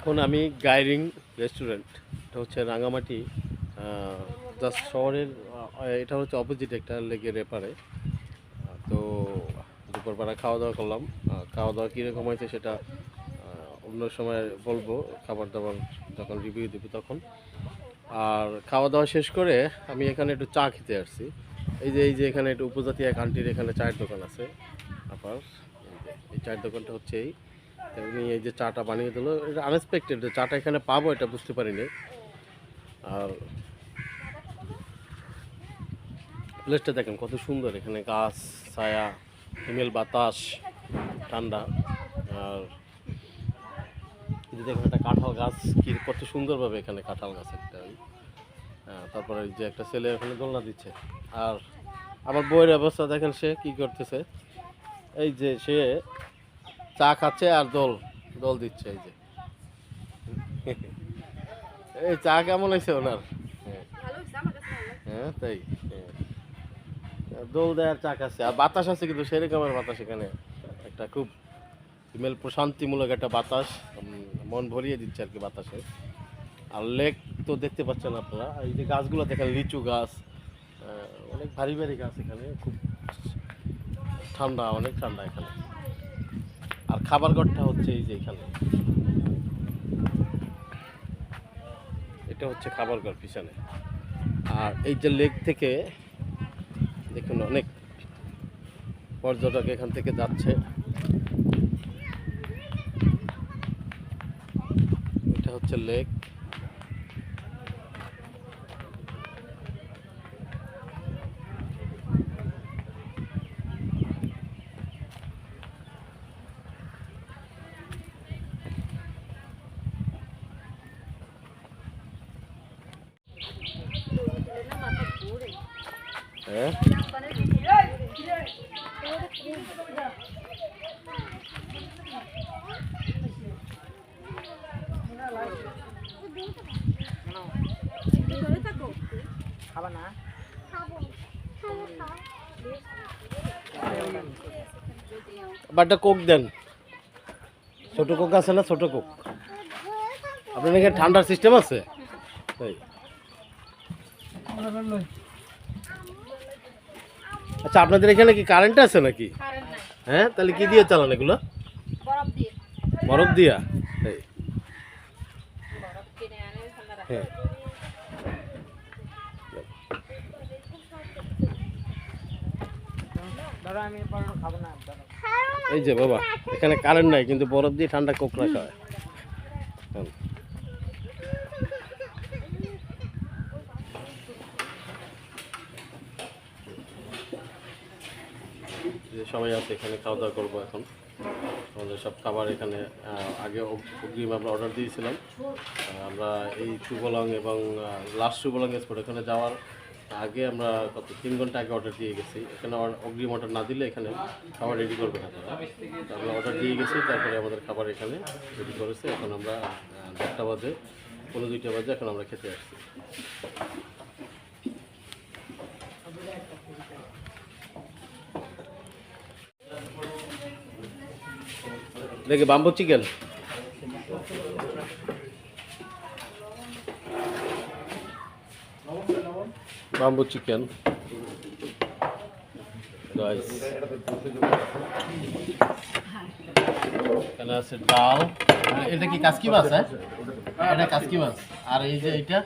এখন আমি গাইরিং রেস্টুরেন্ট, এটা হচ্ছে রাঙামাটি জাস্ট শহরের এটা হচ্ছে অপোজিট একটা লেগের এপারে। তো দুপুরবেলা খাওয়া দাওয়া করলাম। খাওয়া দাওয়া কীরকম হয়েছে সেটা অন্য সময় বলব খাবার দাবার যখন রিভিউ দেবো তখন। আর খাওয়া দাওয়া শেষ করে আমি এখানে একটু চা খেতে আসছি। এই যে এই যে এখানে একটু উপজাতি এক আন্টির এখানে চায়ের দোকান আছে আবার এই চায়ের দোকানটা হচ্ছে এই। উনি এই যে চাটা বানিয়ে দিল এটা আনএক্সপেক্টেড চাটা এখানে পাবো এটা বুঝতে পারিনি। আর প্লেসটা দেখেন কত সুন্দর এখানে গাছ ছায়া হিমেল বাতাস ঠান্ডা। আর দেখেন একটা কাঁঠাল গাছ কি কত সুন্দরভাবে এখানে কাঁঠাল গাছ একটা। হ্যাঁ, তারপরে যে একটা ছেলে ওখানে দোলনা দিচ্ছে। আর আমার বইয়ের অবস্থা দেখেন সে কি করতেছে? এই যে সে চা খাচ্ছে আর দোল দোল দিচ্ছে এই যে। এই চা কেমন হয়েছে ওনার? হ্যাঁ। তাই হ্যাঁ। দোল দেয় আর চা খাচ্ছে। আর বাতাস আছে কিন্তু সেরকমের বাতাস এখানে। একটা খুব ফিমেল প্রশান্তিমূলক একটা বাতাস মন ভরিয়ে দিচ্ছে আর কি বাতাসে। আর লেক তো দেখতে পাচ্ছেন আপনারা। এই যে গাছগুলো দেখেন, লিচু গাছ অনেক ভারী ভারী গাছ এখানে। খুব ঠান্ডা, অনেক ঠান্ডা এখানে। খাবার ঘরটা হচ্ছে এই যে এখানে। এটা হচ্ছে খাবার ঘর পিছনে। আর এই যে লেক থেকে দেখুন অনেক পর্যটক এখান থেকে যাচ্ছে। এটা হচ্ছে লেক। হ্যাঁ বাটটা কোক দেন। ছোট কোক আছে না, ছোট কোক? আপনার এখানে ঠান্ডার সিস্টেম আছে? আচ্ছা আপনাদের এখানে কি কারেন্ট আছে নাকি? হ্যাঁ তাহলে কি দিয়ে চালান এগুলো? বরফ দিয়া? এই, হ্যাঁ। এই যে বাবা এখানে কারেন্ট নাই কিন্তু বরফ দিয়ে ঠান্ডা কোক রাখা যে সবাই আছে, এখানে খাওয়া দাওয়া করব এখন। আমাদের সব খাবার এখানে আগে অগ্রিম আমরা অর্ডার দিয়েছিলাম। আমরা এই সুবলং এবং লাস্ট সুবলং স্পট এখানে যাওয়ার আগে আমরা কত, তিন ঘণ্টা আগে অর্ডার দিয়ে গেছি। এখানে অগ্রিম অর্ডার না দিলে এখানে খাবার রেডি করবে না তারা। আমরা অর্ডার দিয়ে গেছি, তারপরে আমাদের খাবার এখানে রেডি করেছে। এখন আমরা দেড়টা বাজে পনেরো দুইটা বাজে এখন আমরা খেতে আসছি। দেখে বাম্বু চিকেন বাম্বু চিকেন এখানে আছে ডাল। এটা কি কাসকি মাছ হ্যাঁ? এটা কাসকি মাছ। আর এই যে এটা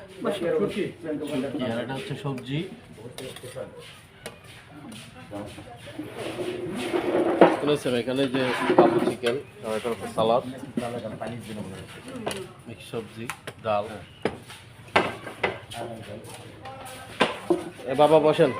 আর এটা হচ্ছে সবজি। শুনেছেন এখানে যে বাবু চিকেন আর সালাদ মিক্স সবজি ডাল। এ বাবা বসেন।